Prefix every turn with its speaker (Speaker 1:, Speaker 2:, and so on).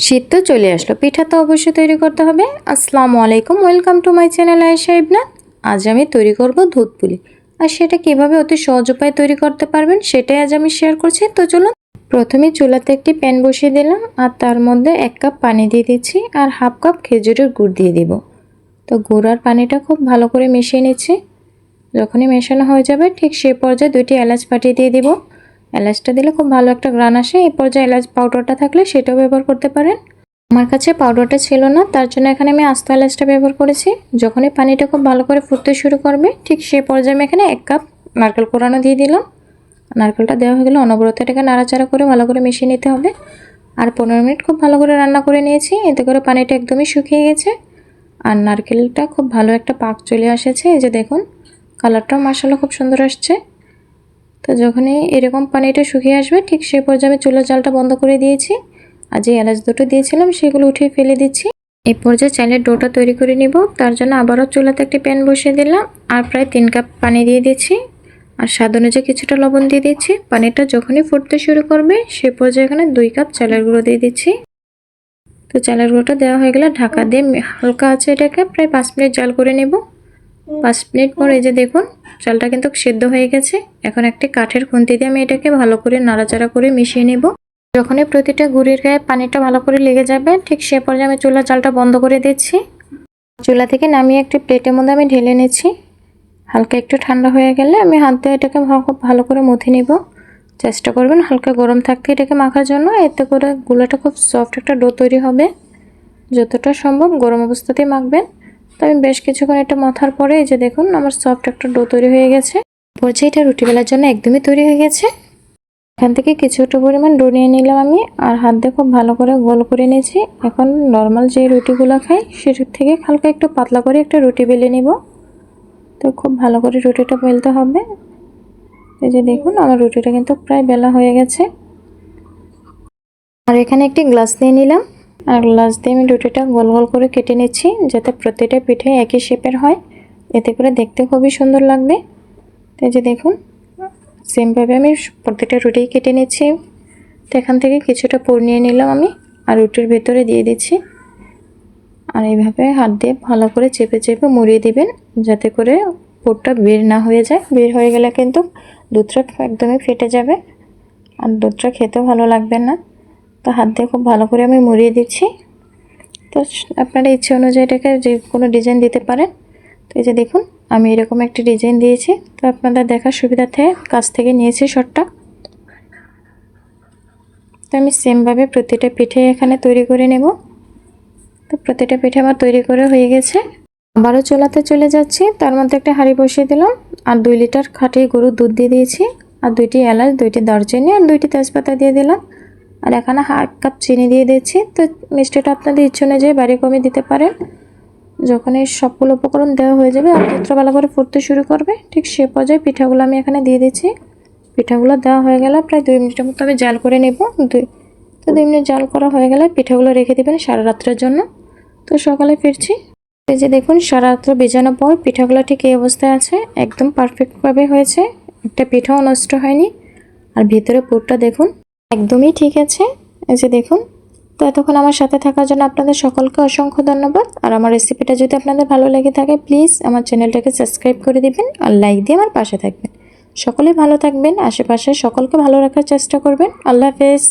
Speaker 1: শীত তো চলে আসলো। পিঠা তো অবশ্যই তৈরি করতে হবে। আসসালামু আলাইকুম, welcome to my channel Ayesha Ibnath আজ আমি তৈরি করব দুধ আর সেটা কীভাবে অতি সহজ উপায়ে তৈরি করতে পারবেন সেটাই আজ আমি শেয়ার করছি। তো চলুন, প্রথমে চুলাতে একটি প্যান বসিয়ে দিলাম আর তার মধ্যে এক কাপ পানি দিয়ে দিচ্ছি আর হাফ কাপ খেজুরের গুড় দিয়ে দিব। তো গুড় আর পানিটা খুব ভালো করে মিশিয়ে নিচ্ছি। যখনই মেশানো হয়ে যাবে ঠিক সেই পর্যায়ে দুইটি এলাচ ফাটিয়ে দিয়ে দিব। এলাচটা দিলে খুব ভালো একটা গ্রান আসে। এই পর্যায়ে এলাচ পাউডারটা থাকলে সেটাও ব্যবহার করতে পারেন। আমার কাছে পাউডারটা ছিল না, তার জন্য এখানে আমি আস্ত এলাচটা ব্যবহার করেছি। যখনই পানিটা খুব ভালো করে ফুটতে শুরু করবে, ঠিক সেই পর্যায়ে আমি এখানে এক কাপ নারকেল কোরানো দিয়ে দিলাম। নারকেলটা দেওয়া হয়ে গেলে অনবরত এটাকে নাড়াচাড়া করে ভালো করে মিশিয়ে নিতে হবে। আর পনেরো মিনিট খুব ভালো করে রান্না করে নিয়েছি, এতে করে পানিটা একদমই শুকিয়ে গেছে। আর নারকেলটা খুব ভালো একটা পাক চলে এসেছে, এই যে দেখুন কালারটাও মাসালা খুব সুন্দর আসছে। যখনই এরকম পানিটা শুকিয়ে আসবে, ঠিক সেই পর্যায়ে আমি চুলোর জালটা বন্ধ করে দিয়েছি। আর যে এলাচ দুটো দিয়েছিলাম, সেগুলো উঠিয়ে ফেলে দিচ্ছি। এই পর্যায়ে চালের ডোটা তৈরি করে নিব। তার জন্য আবারও চুলাতে একটি প্যান বসিয়ে দিলাম আর প্রায় তিন কাপ পানি দিয়ে দিচ্ছি। আর স্বাদ অনুযায়ী কিছুটা লবণ দিয়ে দিচ্ছি। পানিটা যখনই ফুটতে শুরু করবে, সে পর্যায়ে এখানে দুই কাপ চালের গুঁড়ো দিয়ে দিচ্ছি। তো চালের গুঁড়োটা দেওয়া হয়ে গেলে ঢাকা দিয়ে হালকা আছে এটাকে প্রায় পাঁচ মিনিট জাল করে নেব। পাঁচ মিনিট পর এই যে দেখুন চালটা কিন্তু সেদ্ধ হয়ে গেছে। এখন একটি কাঠের খুন্তি দিয়ে আমি এটাকে ভালো করে নাড়াচাড়া করে মিশিয়ে নেব। যখনই প্রতিটা গুড়ির গায়ে পানিটা ভালো করে লেগে যাবে, ঠিক সে পর্যায়ে আমি চুলা চালটা বন্ধ করে দিচ্ছি। চুলা থেকে নামিয়ে একটি প্লেটের মধ্যে আমি ঢেলে নিচ্ছি। হালকা একটু ঠান্ডা হয়ে গেলে আমি হাত দিয়ে এটাকে খুব ভালো করে মুথে নিব। চেষ্টা করবেন হালকা গরম থাকতে এটাকে মাখার জন্য। এতে করে গুলাটা খুব সফট একটা ডো তৈরি হবে। যতটা সম্ভব গরম অবস্থাতেই মাখবেন। তো আমি বেশ কিছুক্ষণ এটা মথার পরে এই যে দেখুন, আমার সফট একটা ডো তৈরি হয়ে গেছে। পর্যায়ে এটা রুটি বেলার জন্য একদমই তৈরি হয়ে গেছে। এখান থেকে কিছু কিছুটা পরিমাণ ডো নিয়ে নিলাম আমি, আর হাত দিয়ে খুব ভালো করে গোল করে নিয়েছি। এখন নর্মাল যে রুটিগুলো খাই, সেটার থেকে হালকা একটু পাতলা করে একটা রুটি বেলে নিব। তো খুব ভালো করে রুটিটা বেলতে হবে। এই যে দেখুন, আমার রুটিটা কিন্তু প্রায় বেলা হয়ে গেছে। আর এখানে একটি গ্লাস নিয়ে নিলাম। আর গ্লাস দিয়ে আমি রুটিটা গোল গোল করে কেটে নিচ্ছি, যাতে প্রতিটা পিঠে একই শেপের হয়। এতে করে দেখতে খুবই সুন্দর লাগবে। তো যে দেখুন সেমভাবে আমি প্রতিটা রুটি কেটে নিচ্ছি। তো এখান থেকে কিছুটা পুর নিয়ে নিলাম আমি, আর রুটির ভেতরে দিয়ে দিচ্ছি। আর এইভাবে হাত দিয়ে ভালো করে চেপে চেপে মুড়িয়ে দিবেন, যাতে করে পুরটা বের না হয়ে যায়। বের হয়ে গেলে কিন্তু দুধটা একদমই ফেটে যাবে। আর দুধটা খেতেও ভালো লাগবে না। তো হাত দিয়ে খুব ভালো করে আমি মুড়িয়ে দিচ্ছি। তো আপনারা ইচ্ছে অনুযায়ী এটাকে যে কোনো ডিজাইন দিতে পারেন। তো এই যে দেখুন, আমি এরকম একটি ডিজাইন দিয়েছি। তো আপনাদের দেখার সুবিধার্থে কাছ থেকে নিয়েছি শটটা। তো আমি সেমভাবে প্রতিটা পিঠে এখানে তৈরি করে নেব। তো প্রতিটা পিঠে আমার তৈরি করে হয়ে গেছে। আবারও চোলাতে চলে যাচ্ছি। তার মধ্যে একটা হাঁড়ি বসিয়ে দিলাম। আর দুই লিটার খাঁটি গরুর দুধ দিয়ে দিয়েছি। আর দুইটি এলাচ, দুইটি দারচিনি আর দুইটি তেজপাতা দিয়ে দিলাম। আর এখানে হাফ কাপ চিনি দিয়ে দিচ্ছি তো মিষ্টিটা আপনাদের ইচ্ছে অনুযায়ী বাড়ি কমে দিতে পারেন। যখন এই সবগুলো উপকরণ দেওয়া হয়ে যাবে আর ভালো করে ফুটতে শুরু করবে, ঠিক সে পর্যায়ে পিঠাগুলো আমি এখানে দিয়ে দিচ্ছি পিঠাগুলো দেওয়া হয়ে গেলে প্রায় দুই মিনিটের মতো আমি জাল করে নেব। দুই তো দুই মিনিট জাল করা হয়ে গেলে পিঠাগুলো রেখে দেবেন সারা রাত্রের জন্য। তো সকালে ফিরছি। এই যে দেখুন, সারা রাত্র বেজানোর পর পিঠাগুলো ঠিক এই অবস্থায় আছে, একদম পারফেক্টভাবে হয়েছে। একটা পিঠাও নষ্ট হয়নি। আর ভিতরে পুরটা দেখুন একদমই ঠিক আছে। এই যে দেখুন, তো এতক্ষণ আমার সাথে থাকার জন্য আপনাদের সকলকে অসংখ্য ধন্যবাদ। আর আমার রেসিপিটা যদি আপনাদের ভালো লেগে থাকে প্লিজ আমার চ্যানেলটাকে সাবস্ক্রাইব করে দিবেন আর লাইক দিয়ে আমার পাশে থাকবেন। সকলে ভালো থাকবেন, আশেপাশে সকলকে ভালো রাখার চেষ্টা করবেন। আল্লাহ হাফেজ।